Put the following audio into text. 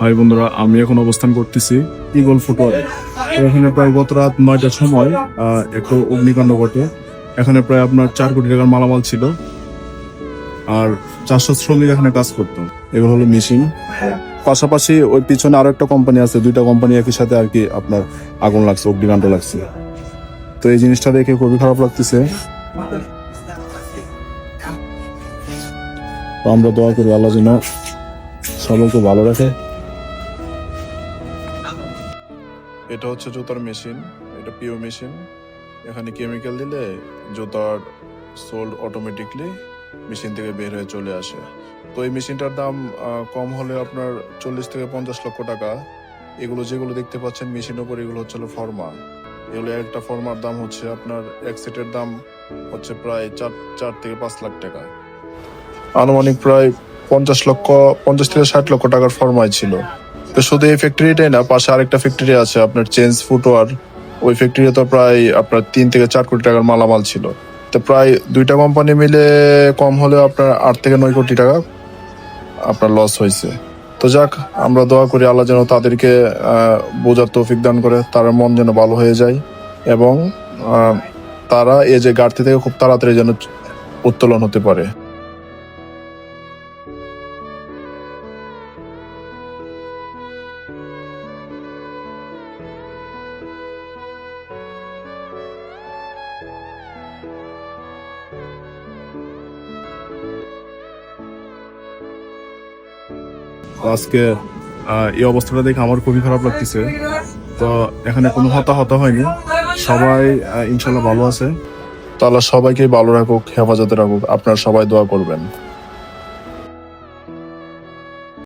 High বন্ধুরা, আমি এখন অবস্থান করতেছি ইগল ফুটওয়ারে। এখানে প্রায় গত রাত নয়টার সময় একটু অগ্নিকাণ্ড ঘটে। এখানে প্রায় আপনার চার কোটি টাকার মালামাল ছিল। আর চারশো শ্রমিক এখানে কাজ করতো। এগুলো হলো মেশিন। পাশাপাশি ওই পিছনে আরও একটা কোম্পানি আছে, দুইটা কোম্পানি একই সাথে আর কি আপনার আগুন লাগছে, অগ্নিকাণ্ড লাগছে। তো এই জিনিসটা দেখে খুবই খারাপ লাগতেছে। আমরা দোয়া করি আল্লাহ যেন সবাইকে ভালো রাখে। এটা হচ্ছে জুতার মেশিন, এটা পিও মেশিন। এখানে কেমিক্যাল দিলে জুতার সোল অটোমেটিকলি মেশিন থেকে বের হয়ে চলে আসে। তো এই মেশিনটার দাম কম হলে আপনার চল্লিশ থেকে পঞ্চাশ লক্ষ টাকা। এগুলো যেগুলো দেখতে পাচ্ছেন, মেশিনের উপর এগুলো হচ্ছে ফর্মা। এগুলো একটা ফর্মার দাম হচ্ছে আপনার, এক সেটের দাম হচ্ছে প্রায় চার চার থেকে পাঁচ লাখ টাকা। আনুমানিক প্রায় পঞ্চাশ লক্ষ, পঞ্চাশ থেকে ষাট লক্ষ টাকার ফরমাই ছিল। তো শুধু এই ফ্যাক্টরিটাই না, পাশে আরেকটা ফ্যাক্টরি আছে, আপনার চেঞ্জ ফুটওয়ার ওই ফ্যাক্টরিতে তো প্রায় আপনার তিন থেকে চার কোটি টাকার মালামাল ছিল। তো প্রায় দুইটা কোম্পানি মিলে কম হলেও আপনার আট থেকে নয় কোটি টাকা আপনার লস হয়েছে। তো যাক, আমরা দোয়া করি আল্লাহ যেন তাদেরকে বোঝার তৌফিক দান করে, তার মন যেন ভালো হয়ে যায় এবং তারা এই যে ঘাটতি থেকে খুব তাড়াতাড়ি যেন উত্তোলন হতে পারে। আজকে এই অবস্থাটা দেখে আমার খুবই খারাপ লাগতেছে। তো এখানে কোনো হতাহত হয়নি। সবাই ইনশাল্লাহ ভালো আছে। তাহলে সবাইকে ভালো রাখুক, হেফাজতে রাখুক। আপনারা সবাই দোয়া করবেন।